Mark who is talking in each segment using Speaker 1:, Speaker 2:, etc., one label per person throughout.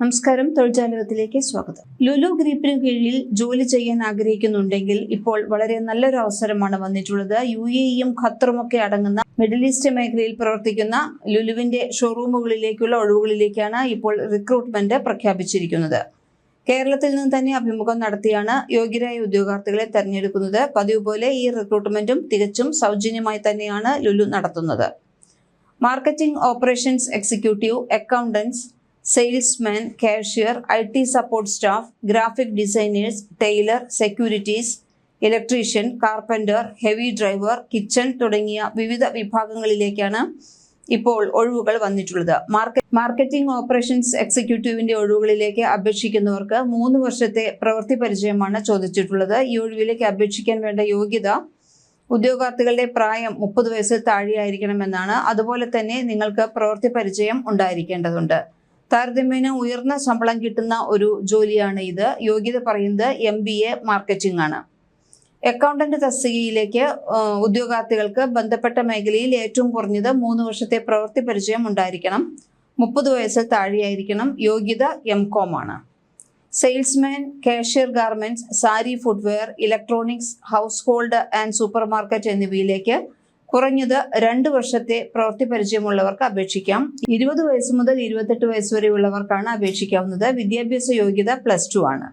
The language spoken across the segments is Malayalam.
Speaker 1: നമസ്കാരം തൊഴിൽജാലകത്തിലേക്ക് സ്വാഗതം. ലുലു ഗ്രൂപ്പിന് കീഴിൽ ജോലി ചെയ്യാൻ ആഗ്രഹിക്കുന്നുണ്ടെങ്കിൽ ഇപ്പോൾ വളരെ നല്ലൊരു അവസരമാണ് വന്നിട്ടുള്ളത്. യു എയും ഖത്തറുമൊക്കെ അടങ്ങുന്ന മിഡിൽ ഈസ്റ്റ് മേഖലയിൽ പ്രവർത്തിക്കുന്ന ലുലുവിന്റെ ഷോറൂമുകളിലേക്കുള്ള ഒഴിവുകളിലേക്കാണ് ഇപ്പോൾ റിക്രൂട്ട്മെന്റ് പ്രഖ്യാപിച്ചിരിക്കുന്നത്. കേരളത്തിൽ നിന്ന് തന്നെ അഭിമുഖം നടത്തിയാണ് യോഗ്യരായ ഉദ്യോഗാർത്ഥികളെ തെരഞ്ഞെടുക്കുന്നത്. പതിവ് പോലെ ഈ റിക്രൂട്ട്മെന്റും തികച്ചും സൗജന്യമായി തന്നെയാണ് ലുലു നടത്തുന്നത്. Marketing operations executive accountants salesman cashier I T support staff graphic designers tailor securities electrician carpenter heavy driver kitchen തുടങ്ങിയ വിവിധ വിഭാഗങ്ങളിലേക്കാണ് ഇപ്പോൾ ഒഴിവുകൾ വന്നിട്ടുള്ളത്. മാർക്കറ്റ് മാർക്കറ്റിംഗ് ഓപ്പറേഷൻസ് എക്സിക്യൂട്ടീവിന്റെ ഒഴിവുകളിലേക്ക് അപേക്ഷിക്കുന്നവർക്ക് മൂന്ന് വർഷത്തെ പ്രവൃത്തി പരിചയമാണ് ചോദിച്ചിട്ടുള്ളത്. ഈ ഒഴിവിലേക്ക് അപേക്ഷിക്കാൻ വേണ്ട യോഗ്യത ഉദ്യോഗാർത്ഥികളുടെ പ്രായം മുപ്പത് വയസ്സിൽ താഴെയായിരിക്കണമെന്നാണ്. അതുപോലെ തന്നെ നിങ്ങൾക്ക് പ്രവൃത്തി പരിചയം ഉണ്ടായിരിക്കേണ്ടതുണ്ട്. താരതമ്യേന ഉയർന്ന ശമ്പളം കിട്ടുന്ന ഒരു ജോലിയാണ് ഇത്. യോഗ്യത പറയുന്നത് എം ബി എ മാർക്കറ്റിംഗ് ആണ്. അക്കൗണ്ടന്റ് തസ്തികയിലേക്ക് ഉദ്യോഗാർത്ഥികൾക്ക് ബന്ധപ്പെട്ട മേഖലയിൽ ഏറ്റവും കുറഞ്ഞത് മൂന്ന് വർഷത്തെ പ്രവൃത്തി പരിചയം ഉണ്ടായിരിക്കണം. മുപ്പത് വയസ്സിൽ താഴെയായിരിക്കണം. യോഗ്യത എം കോം ആണ്. Salesman cashier garments sari footwear electronics household and supermarket എന്നിവയിലേക്ക് കുറഞ്ഞത് രണ്ട് വർഷത്തെ പ്രവൃത്തി പരിചയമുള്ളവർക്ക് അപേക്ഷിക്കാം. ഇരുപത് വയസ്സ് മുതൽ ഇരുപത്തെട്ട് വയസ്സ് വരെയുള്ളവർക്കാണ് അപേക്ഷിക്കാവുന്നത്. വിദ്യാഭ്യാസ യോഗ്യത പ്ലസ് ടു ആണ്.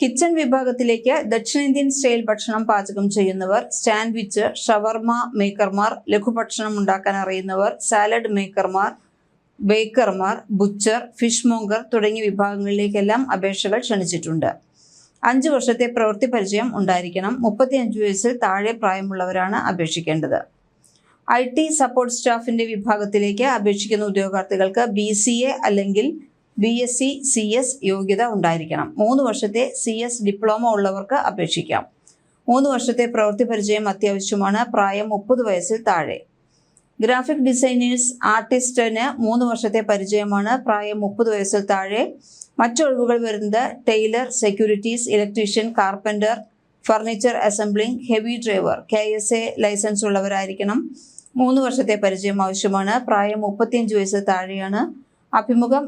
Speaker 1: കിച്ചൺ വിഭാഗത്തിലേക്ക് ദക്ഷിണേന്ത്യൻ സ്റ്റൈൽ ഭക്ഷണം പാചകം ചെയ്യുന്നവർ സാൻഡ്വിച്ച് ഷവർമ മേക്കർമാർ ലഘുഭക്ഷണം ഉണ്ടാക്കാൻ അറിയുന്നവർ സാലഡ് മേക്കർമാർ ബേക്കർമാർ ബുച്ചർ ഫിഷ് മോങ്കർ തുടങ്ങിയ വിഭാഗങ്ങളിലേക്കെല്ലാം അപേക്ഷകൾ ക്ഷണിച്ചിട്ടുണ്ട്. അഞ്ച് വർഷത്തെ പ്രവൃത്തി പരിചയം ഉണ്ടായിരിക്കണം. മുപ്പത്തിയഞ്ച് വയസ്സിൽ താഴെ പ്രായമുള്ളവരാണ് അപേക്ഷിക്കേണ്ടത്. ഐ ടി സപ്പോർട്ട് സ്റ്റാഫിന്റെ വിഭാഗത്തിലേക്ക് അപേക്ഷിക്കുന്ന ഉദ്യോഗാർത്ഥികൾക്ക് ബി സി എ അല്ലെങ്കിൽ B S C C S യോഗ്യത ഉണ്ടായിരിക്കണം. മൂന്ന് വർഷത്തെ സി എസ് ഡിപ്ലോമ ഉള്ളവർക്ക് അപേക്ഷിക്കാം. മൂന്ന് വർഷത്തെ പ്രവൃത്തി പരിചയം അത്യാവശ്യമാണ്. പ്രായം മുപ്പത് വയസ്സിൽ താഴെ. ഗ്രാഫിക് ഡിസൈനേഴ്സ് ആർട്ടിസ്റ്റിന് മൂന്ന് വർഷത്തെ പരിചയമാണ്. പ്രായം മുപ്പത് വയസ്സിൽ താഴെ. മറ്റൊഴിവുകൾ വരുന്നത് tailor securities electrician carpenter furniture assembling heavy driver K S A license ഉള്ളവരായിരിക്കണം. മൂന്ന് വർഷത്തെ പരിചയം ആവശ്യമാണ്. പ്രായം മുപ്പത്തിയഞ്ച് വയസ്സ് താഴെയാണ്. അഭിമുഖം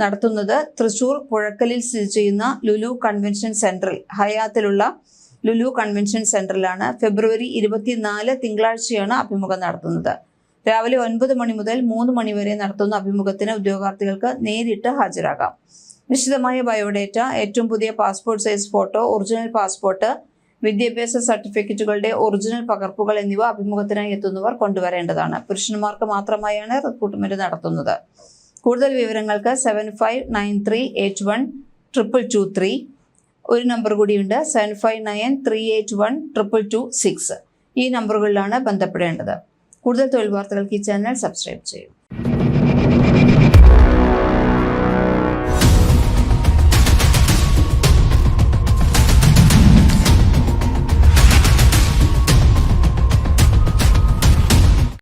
Speaker 1: നടത്തുന്നത് തൃശൂർ പുഴക്കലിൽ സ്ഥിതി ചെയ്യുന്ന ലുലു കൺവെൻഷൻ സെന്ററിൽ ഹയാത്തിലുള്ള ലുലു കൺവെൻഷൻ സെന്ററിലാണ് ഫെബ്രുവരി ഇരുപത്തിനാല് തിങ്കളാഴ്ചയാണ് അഭിമുഖം നടത്തുന്നത്. രാവിലെ ഒൻപത് മണി മുതൽ മൂന്ന് മണി വരെ നടത്തുന്ന അഭിമുഖത്തിന് ഉദ്യോഗാർത്ഥികൾക്ക് നേരിട്ട് ഹാജരാകാം. വിശദമായ ബയോഡേറ്റ ഏറ്റവും പുതിയ passport size photo original passport വിദ്യാഭ്യാസ സർട്ടിഫിക്കറ്റുകളുടെ ഒറിജിനൽ പകർപ്പുകൾ എന്നിവ അഭിമുഖത്തിനായി എത്തുന്നവർ കൊണ്ടുവരേണ്ടതാണ്. പുരുഷന്മാർക്ക് മാത്രമായാണ് റിക്രൂട്ട്മെന്റ് നടത്തുന്നത്. കൂടുതൽ വിവരങ്ങൾക്ക് seven five nine three eight one triple two three. ഒരു നമ്പർ കൂടിയുണ്ട് seven five nine three eight one triple two six. ഈ നമ്പറുകളിലാണ് ബന്ധപ്പെടേണ്ടത്. കൂടുതൽ തൊഴിൽ വാർത്തകൾക്ക് ഈ ചാനൽ സബ്സ്ക്രൈബ് ചെയ്യും.